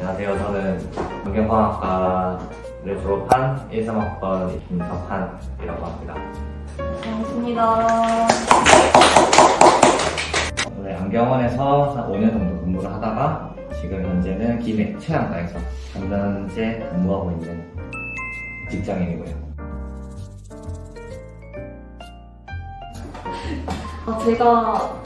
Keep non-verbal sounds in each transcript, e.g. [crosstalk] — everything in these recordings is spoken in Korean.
안녕하세요. 저는 환경화학과를 졸업한 1, 3학번 김석한이라고 합니다. 반갑습니다. 원래 안경원에서 한 5년 정도 근무를 하다가 지금 현재는 김해 최양가에서 3년째 근무하고 있는 직장인이고요. 아, 제가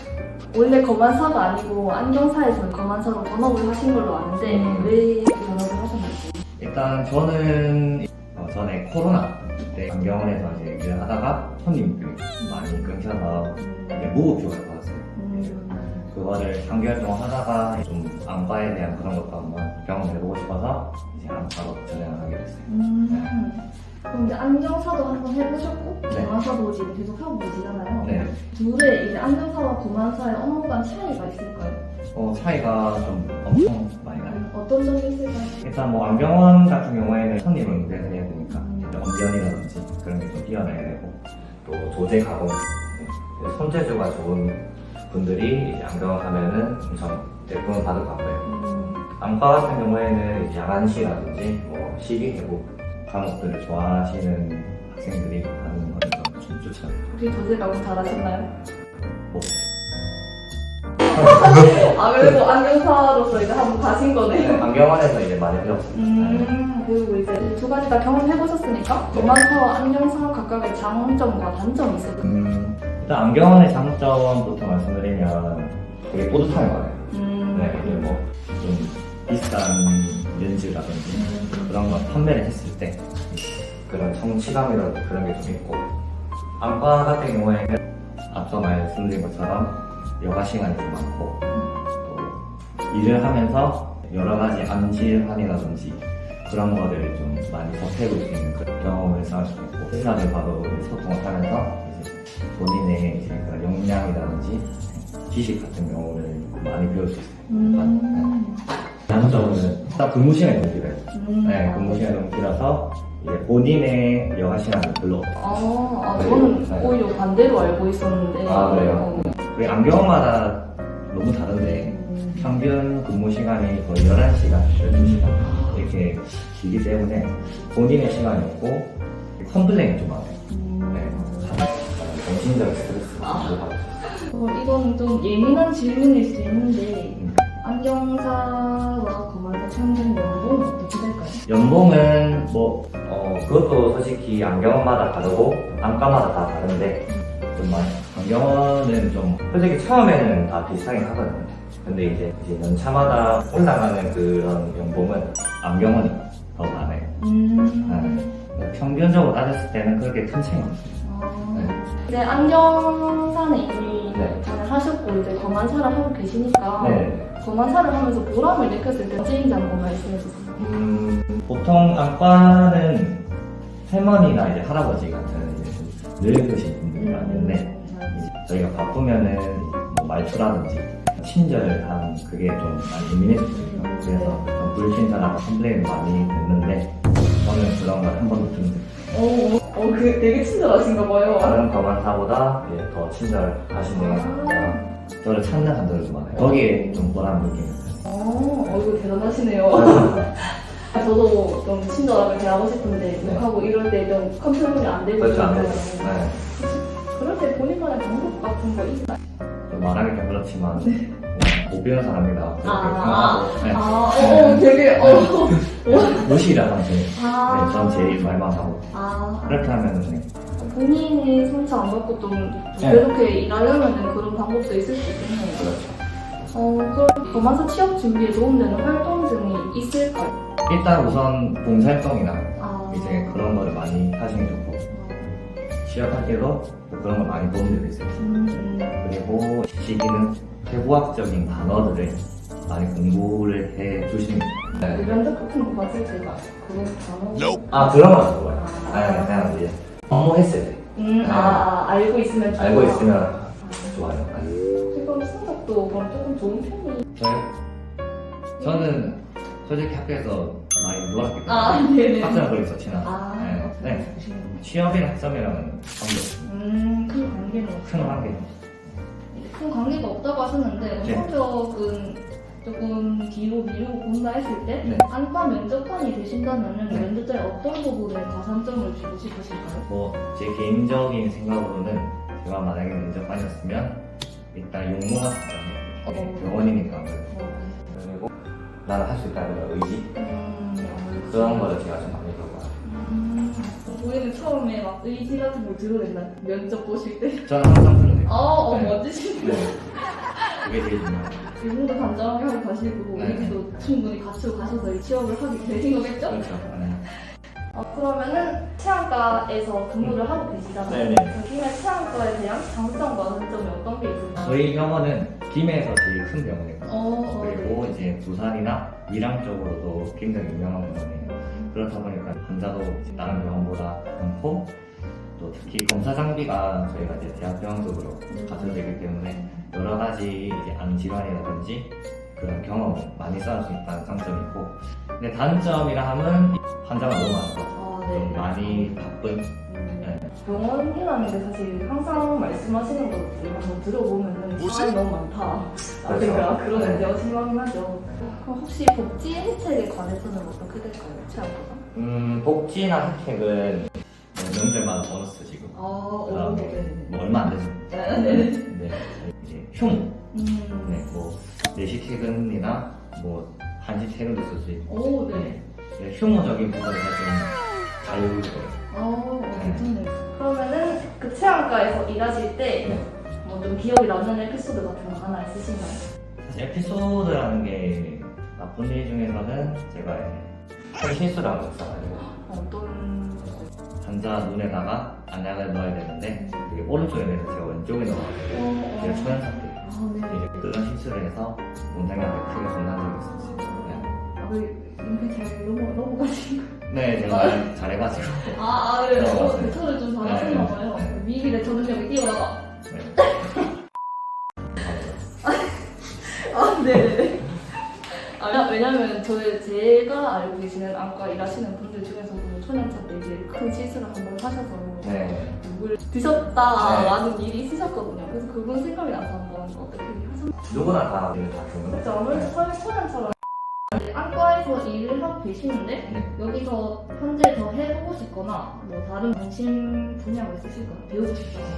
원래 검안사가 아니고 안경사에서 검안사로 전업을 하신 걸로 아는데 음. 왜 전업을 하셨나요? 일단 저는 어, 전에 코로나 때 안경원에서 이제 일을 하다가 손님들이 많이 끊겨서 이제 무급휴가를 받았어요. 음, 그거를 3개월 동안 하다가 좀 안과에 대한 그런 것도 한번 경험해보고 싶어서 이제 안과로 전향을 하게 됐어요. 음. 그럼 이제 안경사도 한번 해보셨고 네. 검안사도 지금 계속 하고 계시잖아요. 네. 둘의 이제 안경사와 검안사의 업무 간 차이가 있을까요? 어, 차이가 좀 엄청 많이 나요. 어떤 점이 있을까요? 일단 뭐 안경원 같은 경우에는 손님을 무대해서 해야 되니까 음. 엄전이라든지 그런 게 좀 뛰어나야 되고 또 조제 가공 네. 손재주가 좋은 분들이 이제 안경을 하면은 엄청 예쁨을 받을 것 같고요. 음, 안과 같은 경우에는 이제 양안시라든지 뭐 시기 회복 과목들을 좋아하시는 학생들이 하는 건좀 추천해요. 혹시 조제 가공 잘하셨나요? 뭐, [laughs] 아 그래도 안경사로서 이제 한번 가신 거네요. 안경원에서 이제 많이 배웠습니다. 음, 그리고 이제 두 가지 다 경험해 보셨으니까 검안사와 안경사 각각의 장점과 단점이 있을까요? 음, 일단 안경원의 장점부터 말씀드리면 되게 뿌듯함이 많아요. 음, 네, 이게 뭐 좀 비싼 렌즈라든지 그런 거 판매를 했을 때 그런 성취감이라든지 그런 게 좀 있고. 안과 같은 경우에는 앞서 말씀드린 것처럼 여가 시간이 좀 많고 또 일을 하면서 여러 가지 암질환이라든지 그런 거를 좀 많이 수 있는 그런 경험을 쌓을 수 있고 의사들과도 이제 소통을 하면서 본인의 이제 역량이라든지 지식 같은 경우를 많이 배울 수 있어요. 음, 단점은 일단 근무 시간이 너무 길어요. 음. 네, 근무 시간이 너무 길어서 이제 본인의 여가 시간이 별로 없어요. 아, 아, 네, 저는 네. 오히려 반대로 알고 있었는데. 아, 그래요? 어, 우리 안경마다 너무 다른데 음. 평균 근무 시간이 거의 11시간, 12시간 이렇게 길기 때문에 본인의 시간이 없고 컴플레인이 좀 많아요. 음. 네. 정신적 스트레스가 아. 어, 이건 좀 예민한 질문일 수 있는데 음. 안경사와 검안사 평균 연봉은 어떻게 될까요? 연봉은 뭐, 어, 그것도 솔직히 안경마다 다르고, 안과마다 다 다른데, 좀 많이, 안경은 좀, 솔직히 처음에는 다 비슷하긴 하거든요. 근데 이제, 이제 연차마다 올라가는 그런 연봉은 안경원이 더 많아요. 음. 네. 평균적으로 따졌을 때는 그렇게 큰 차이가 없어요. 아. 네. 이제 안경사는 이미 네. 잘 하셨고 이제 검안사를 하고 계시니까 네. 검안사를 하면서 보람을 느꼈을 때 찐인지 한번 말씀해 주세요. 음, 보통 안과는 할머니나 이제 할아버지 같은 이제 늙으신 분들이 많은데, 이제 저희가 바쁘면은 뭐 말투라든지 친절한 그게 좀 많이 예민해졌거든요. 그래서 좀 불친절하고 컴플레인을 많이 듣는데 저는 그런 걸 한 번도 들은 적이. 어, 어, 그 되게 친절하신가 봐요. 다른 검안사보다 이제 더 친절하시는 거랑 저를 찾는 사람들도 많아요. 거기에 좀 보람 느끼는. 어, 어, 이거 대단하시네요. [laughs] 저도 좀 친절하게 대하고 싶은데 네. 욕하고 이럴 때 좀 컨트롤이 안 되고 그렇죠, 안. 되죠. 네. 그럴 때 본인만의 방법 같은 거 있나요? 좀 말하기 좀 그렇지만 그냥 못 배운 사람이다. 그렇게 아, 생각하고 네. 아, 어, 어, 되게, 어. 무시를 하면 돼요. 아. 네, 전 제일 말만 하고 아, 그렇게 하면은 네. 본인이 상처 안 받고 좀 네. 그렇게 일하려면 그런 방법도 있을 수 있겠네요. 그렇죠. 어, 그럼 검안사 취업 준비에 도움되는 활동 등이 있을까요? 일단 우선 봉사활동이나 아, 이제 그런 거를 많이 하시면 좋고 뭐 그런 걸 많이 도움되고 있어요. 음, 음. 그리고 시기는 해부학적인 단어들을 많이 공부를 해 주시면 좋아요. 네. 면접 같은 거 봤을 때가 그런 단어. 아 들어만 좋아요. 아. 아, 그냥 이제 업무했을 때 음, 아, 아, 알고 있으면 좋아. 알고 있으면 좋아요. 지금 성적도 그럼 조금 좋은 편이. 저요? 저는 솔직히 학교에서 많이 놀았기 때문에 아, 네네. 학점을 그렇게 좋지는 않아요. 아, 네. 네. 취업이나 학점이랑은 관계없습니다. 음, 큰 관계는 큰 관계. 큰 관계가 없다고 하셨는데 네. 성적은 조금 뒤로 미루고 본다 했을 때 네. 안과 면접관이 되신다면 네. 면접자에 어떤 부분에 가산점을 주고 싶으실까요? 뭐 제 개인적인 생각으로는 제가 만약에 면접관이었으면 일단 용모가 어. 있잖아요. 병원이니까 아무래도. 그리고 나는 할 수 있다는 의지 음, 그런 거를 제가 좀 많이 우리는 처음에 막 의지 같은 거 들어냈나? 면접 보실 때? 저는 항상 그러네요. 아, 어, 네. 멋지시네. 네. 그게 제일 중요해요. 일본도 간절하게 하고 가시고, 네. 의지도 충분히 갖추고 가셔서 이 취업을 하게 되신 거겠죠? 그렇죠. 네. 어, 그러면은 치안과에서 근무를 하고 계시잖아요. 네네. 그 김해 치안과에 대한 장점과 단점이 어떤 게 있을까요? 저희 병원은 김해에서 제일 큰 병원이에요. 어, 그리고 이제 부산이나 밀양 쪽으로도 굉장히 유명한 병원이에요. 그렇다 보니까 환자도 다른 병원보다 많고 또 특히 검사 장비가 저희가 이제 대학병원적으로 가져야 되기 때문에 여러 가지 이제 암 질환이라든지 그런 경험을 많이 쌓을 수 있다는 장점이 있고 근데 단점이라 하면 환자가 너무 많아서 아, 좀 네. 많이 바쁜 네. 병원이라는 게 사실 항상 말씀하시는 것들 한번 들어보면은 사람이 너무 많다. 아, 그러니까 그렇죠. 그러는데요. 실망이 하죠. 그럼 혹시 복지 혜택에 관해서는 어떻게 될까요? 치안과가? 음, 복지나 혜택은 뭐 명절마다 보너스 지금 아, 어, 그다음에 네. 뭐 얼마 안 되죠. 네, 네. 네, 이제 휴무, 음. 네, 뭐 4시 퇴근이나 뭐 1시 퇴근도 쓸수 있고 오, 네. 네, 휴무적인 부분에서 좀 자유로워요. 어, 괜찮네요. 그러면은 그 체안과에서 일하실 때 네. 뭐좀 기억에 남는 에피소드 같은 거 하나 있으신가요? 사실 에피소드라는 게 나쁜 일 중에서는 제가 이제 큰 실수를 한번 했어가지고 어떤 환자 눈에다가 안약을 넣어야 되는데 그게 오른쪽에 내서 제가 왼쪽에 넣어가지고 어, 이게 어. 초연사태 아, 네. 이제 그런 실수를 해서 원장님한테 크게 혼난 적이 있었어요. 네. 아, 그 이렇게 잘 넘어 넘어가신 거. 네, 제가 잘해가지고. 아, 아, 그래요. 네, 어. 대처를 좀 잘하셨나 봐요. 네. 미리 대처 능력이 뛰어나다. 네. 아, 네네네. 아, 왜냐면 저희 제가 알고 계시는 안과 일하시는 분들 중에서도 초년차 때 이제 큰 실수를 한 번 하셔서 네. 누굴 드셨다라는 일이 있으셨거든요. 그래서 그분 생각이 나서 한번 어떻게 하셨나요? 누구나 다 다 그렇죠. 거죠. 아무래도 사회 안과에서 일을 하고 계시는데 네. 여기서 현재 더 해보고 싶거나 뭐 다른 관심 분야가 있으실까요? 배우고 싶다는 거.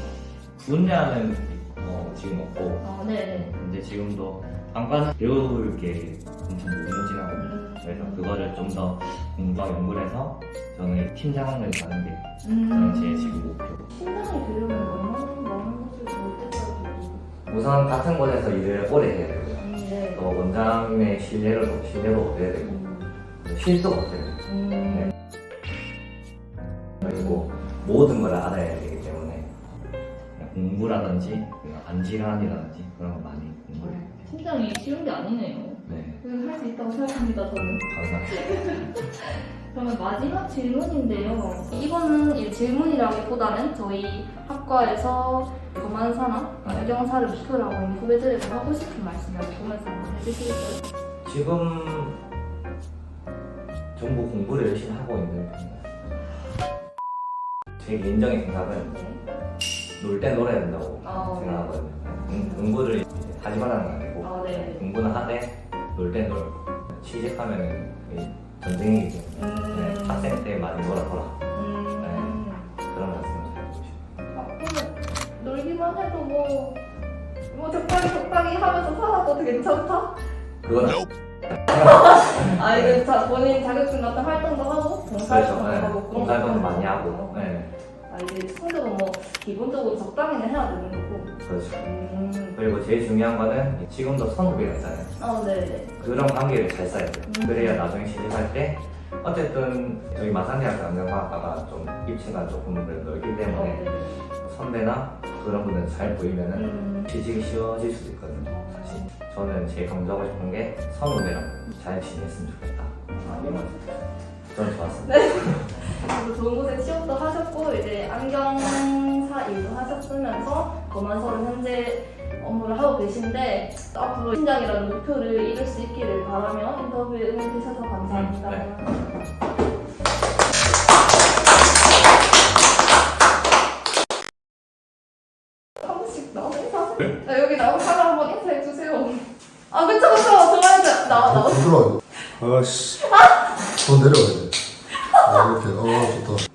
분야는 어, 지금 없고 아, 네네. 이제 지금도 안과는 배울 게 엄청 무궁무진하고 음, 그래서 그거를 좀 더 공부하고 연구를 해서 저는 팀장을 가는 게 음. 저는 제 지금 목표. 팀장이 되려면 얼마나 많은 것을 배울 때까지 우선 같은 곳에서 일을 오래 해야 되고요. 음, 네. 또 원장님의 신뢰를 신뢰도 얻어야 되고 음, 실수가 없어야 되고 음, 그리고 모든 걸 알아야 되기 때문에 공부라든지 안질환이라든지 그런 거 많이 공부를 해요. 팀장이 쉬운 게 아니네요. 네, 할 수 있다고 생각합니다, 저는. 감사합니다. [laughs] 그러면 마지막 질문인데요. 이거는 이 질문이라기보다는 저희 학과에서 교만사나 안경사를 목표로 하고 있는 후배들에게 하고 싶은 말씀을 보면서 한번 해주시겠어요? 지금 전부 공부를 열심히 하고 있는 편이에요. 제 개인적인 생각은 네. 놀때 놀아야 된다고 아, 생각하거든요. 응, 공부를 이제 하지 말라는 건 아니고 아, 네. 공부는 하되 놀 때 놀고 취직하면은 이 전쟁이기 때문에 네, 음, 학생 때 많이 놀아보라 음. 그런 말씀을 드리고 싶어요. 아, 그러면 놀기만 해도 뭐, 뭐 적당히 적당히 하면서 살아도 괜찮다? 그건 아, 이거 자, 본인 자격증 같은 활동도 하고, 봉사활동도 그렇죠. 네. 하고, 그런 봉사활동도 것도 많이 하고 하고. 네, 아, 이제 성적은 뭐, 기본적으로 적당히는 해야 되는 거고. 그렇죠. 음. 그리고 제일 중요한 거는 지금도 선후배가 있잖아요. 아, 네네. 그런 관계를 잘 쌓아야 돼요. 음. 그래야 나중에 취직할 때 어쨌든 저희 마산대학교 안전과학과가 좀 입체가 조금 넓기 어, 때문에 네네. 선배나 그런 분들 잘 보이면은 음. 취직이 쉬워질 수도 있거든요. 저는 제일 강조하고 싶은 게 선후배랑 잘 지냈으면 좋겠다. 아니요. 전 좋았습니다. 그래서 좋은 곳에 취업도 하셨고, 이제 안경사 일도 하셨으면서, 검안서로 현재 업무를 하고 계신데, 앞으로 팀장이라는 목표를 이룰 수 있기를 바라며 인터뷰에 응해주셔서 감사합니다. 네. 이거. 아씨. 더 내려가야 돼. 아, 이렇게. 어 좋다.